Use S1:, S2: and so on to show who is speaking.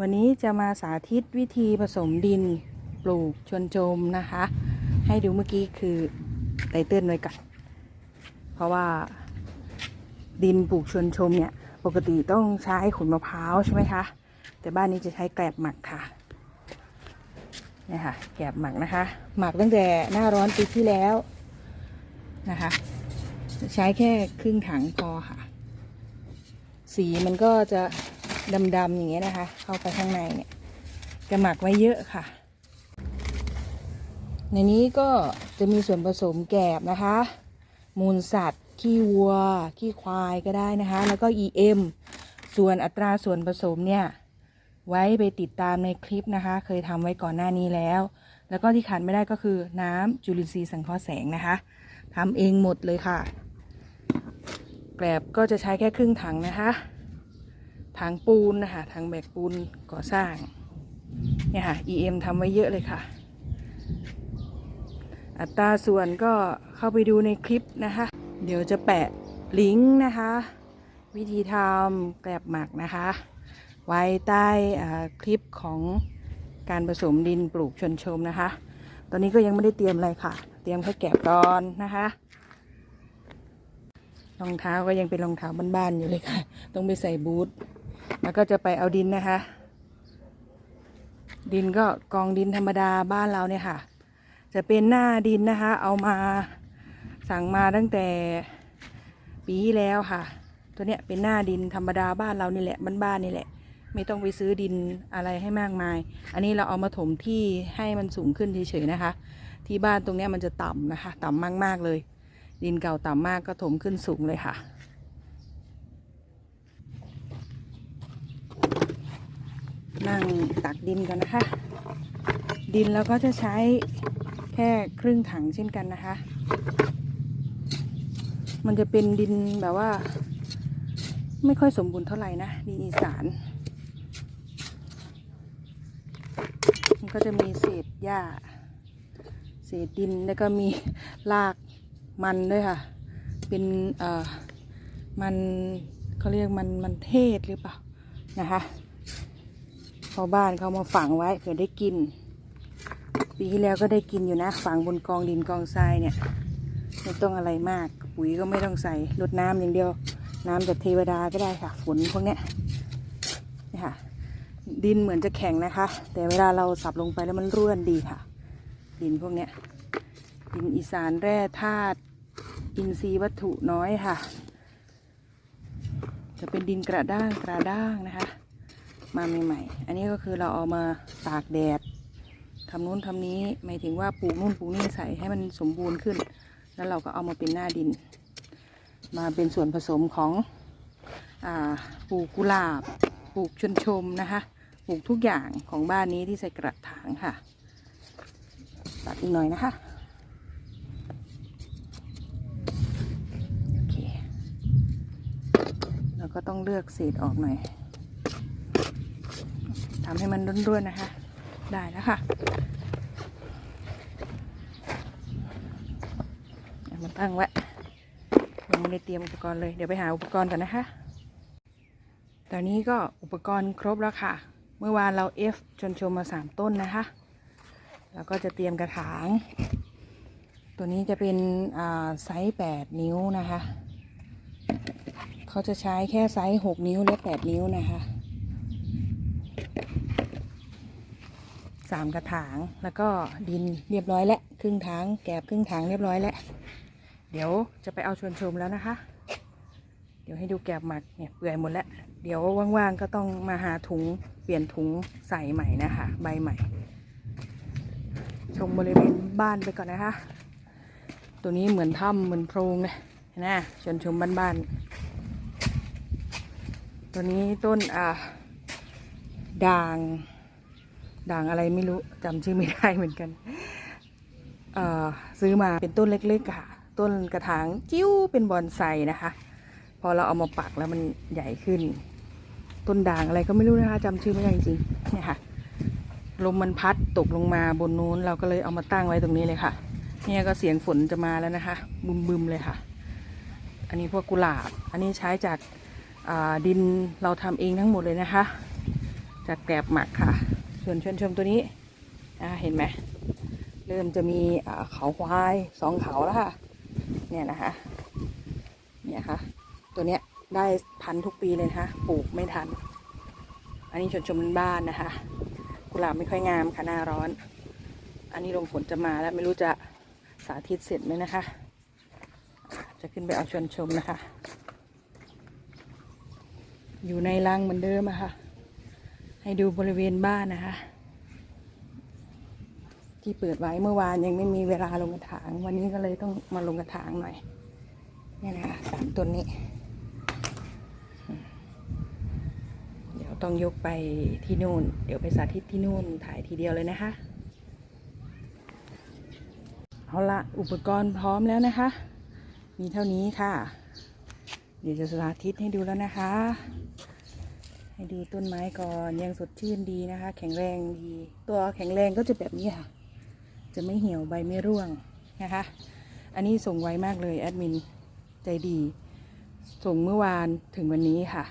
S1: วันนี้จะมาสาธิตวิธีผสมดินปลูกชวนโจมนะคะ ให้ดูเมื่อกี้คือไตเติ้ลไว้ก่อนเพราะว่าดินปลูกชวนชมเนี่ย ปกติต้องใช้ขุนมะพร้าวใช่ไหมคะ แต่บ้านนี้จะใช้แกลบหมักค่ะนี่ค่ะแกลบหมักนะคะ หมักตั้งแต่หน้าร้อนปีที่แล้วนะคะ ใช้แค่ครึ่งถังพอค่ะ สีมันก็จะ ดำๆอย่างเงี้ยนะคะ เข้าไปข้างในเนี่ย จะหมักไว้เยอะค่ะ ในนี้ก็จะมีส่วนผสมแกบนะคะ มูลสัตว์ ขี้วัว ขี้ควายก็ได้นะคะ แล้วก็ EM ส่วนอัตราส่วนผสมเนี่ย ไว้ไปติดตามในคลิปนะคะ เคยทำไว้ก่อนหน้านี้แล้ว แล้วก็ที่ขาดไม่ได้ก็คือน้ำจุลินทรีย์สังเคราะห์แสงนะคะทำเองหมดเลยค่ะ แกลบก็จะใช้แค่ครึ่งถังนะคะ ถังปูนนะคะถังแบกปูนก่อสร้างเนี่ยค่ะ EM ทำไว้เยอะเลยค่ะ อัตราส่วนก็เข้าไปดูในคลิปนะคะ เดี๋ยวจะแปะลิงก์นะคะ วิธีทำแกลบหมักนะคะ ไว้ใต้คลิปของการผสมดินปลูกชนชมนะคะ ตอนนี้ก็ยังไม่ได้เตรียมอะไรค่ะ เตรียมแค่แกบก่อนนะคะ รองเท้าก็ยังเป็นรองเท้าบ้านๆอยู่เลยค่ะ ต้องไปใส่บูท แล้วก็จะไปเอาดินนะคะ ดินก็กองดินธรรมดาบ้านเราเนี่ยค่ะ จะเป็นหน้าดินนะคะ เอามาสั่งมาตั้งแต่ปีที่แล้วค่ะ ตัวเนี้ยเป็นหน้าดินธรรมดาบ้านเรานี่แหละบ้านๆนี่แหละ ไม่ต้องไปซื้อดินอะไรให้มากมาย อันนี้เราเอามาถมที่ให้มันสูงขึ้นเฉยๆนะคะ ที่บ้านตรงเนี้ยมันจะต่ำนะคะ ต่ำมากๆเลย ดินเก่าต่ำมากก็ถมขึ้นสูงเลยค่ะั่งตักดินกันนะคะ ดินเราก็จะใช้แค่ครึ่งถังเช่นกันนะคะ มันจะเป็นดินแบบว่า ไม่ค่อยสมบูรณ์เท่าไหร่นะดินอีสาน มันก็จะมีเศษหญ้า เศษดินแล้วก็มีรากมันด้วยค่ะ เป็นเอ่อมันเขาเรียกมันมันเทศหรือเปล่านะคะ พอบ้านเขามาฝังไว้เผื่อได้กิน ปีที่แล้วก็ได้กินอยู่นะ ฝังบนกองดินกองทรายเนี่ยไม่ต้องอะไรมาก ปุ๋ยก็ไม่ต้องใส่รดน้ำอย่างเดียว น้ำจากเทวดาก็ได้ค่ะ ฝนพวกเนี้ยนี่ค่ะ ดินเหมือนจะแข็งนะคะ แต่เวลาเราสับลงไปแล้วมันร่วนดีค่ะ ดินพวกเนี้ยดินอีสานแร่ธาตุอินทรีย์วัตถุน้อยค่ะ จะเป็นดินกระด้างกระด้างนะคะ มาใหม่ๆ อันนี้ก็คือเราเอามาตากแดดทำนู้นทำนี้หมายถึงว่าปลูกนู่นปลูกนี่ใส่ให้มันสมบูรณ์ขึ้น แล้วเราก็เอามาเป็นหน้าดิน มาเป็นส่วนผสมของอปลูกกุหลาบ ปลูกชนชมนะคะ ปลูกทุกอย่างของบ้านนี้ที่ใส่กระถางค่ะ ตัดอีกหน่อยนะคะโอเคแล้วก็ต้องเลือกเศษออกหน่อย ทำให้มันร่วนๆนะคะ ได้แล้วค่ะเอามาตั้งไว้ยังไม่ได้เตรียมอุปกรณ์เลย เดี๋ยวไปหาอุปกรณ์ก่อนนะคะ ตอนนี้ก็อุปกรณ์ครบแล้วค่ะ เมื่อวานเราเอฟชนชมมาสามต้นนะคะ แล้วก็จะเตรียมกระถาง ตัวนี้จะเป็นไซส์8นิ้วนะคะ เขาจะใช้แค่ไซส์6นิ้วและ8นิ้วนะคะ สามกระถางแล้วก็ดินเรียบร้อยแล้วครึ่งถังแกบครึ่งถังเรียบร้อยแล้วเดี๋ยวจะไปเอาชวนชมแล้วนะคะ เดี๋ยวให้ดูแกบหมักเนี่ยเปื่อยหมดแล้วเดี๋ยวว่างๆก็ต้องมาหาถุงเปลี่ยนถุงใส่ใหม่นะคะ ใบใหม่ ชมบริเวณบ้านไปก่อนนะคะ ตัวนี้เหมือนถ้ำเหมือนโพรงเห็นะชวนชมบ้านๆตัวนี้ต้นอ่าด่าง ด่างอะไรไม่รู้จำชื่อไม่ได้เหมือนกันเอ่อซื้อมาเป็นต้นเล็กๆค่ะ ต้นกระถางจิ้วเป็นบอนไซนะคะ พอเราเอามาปักแล้วมันใหญ่ขึ้น ต้นด่างอะไรก็ไม่รู้นะคะจำชื่อไม่ได้จริงๆเนี่ยค่ะลมมันพัดตกลงมาบนนู้น เราก็เลยเอามาตั้งไว้ตรงนี้เลยค่ะ เนี่ยก็เสียงฝนจะมาแล้วนะคะ บึมบึมๆเลยค่ะ อันนี้พวกกุหลาบ อันนี้ใช้จากดินเราทำเองทั้งหมดเลยนะคะ จากแกลบหมักค่ะ ส่วนชวนชมตัวนี้เห็นไหมเริ่มจะมีเขาควายสองเขาแล้วค่ะ เนี่ยนะคะ เนี่ยค่ะ ตัวเนี้ยได้พันทุกปีเลยนะคะปลูกไม่ทัน อันนี้ชนชมบ้านนะคะ กุหลาบไม่ค่อยงามค่ะหน้าร้อน อันนี้ลงฝนจะมาแล้วไม่รู้จะสาธิตเสร็จไหมนะคะ จะขึ้นไปเอาชวนชมนะคะ อยู่ในรังเหมือนเดิมอะค่ะ ให้ดูบริเวณบ้านนะคะ ที่เปิดไว้เมื่อวานยังไม่มีเวลาลงกระถาง วันนี้ก็เลยต้องมาลงกระถางหน่อยนี่นะคะสามต้นนี้ เดี๋ยวต้องยกไปที่นู่น เดี๋ยวไปสาธิตที่นู่นถ่ายทีเดียวเลยนะคะเอาละอุปกรณ์พร้อมแล้วนะคะ มีเท่านี้ค่ะ เดี๋ยวจะสาธิตให้ดูแล้วนะคะ ให้ดูต้นไม้ก่อนยังสดชื่นดีนะคะ แข็งแรงดี ตัวแข็งแรงก็จะแบบนี้ค่ะ จะไม่เหี่ยวใบไม่ร่วงนะคะ อันนี้ส่งไวมากเลยแอดมินใจดี ส่งเมื่อวานถึงวันนี้ค่ะ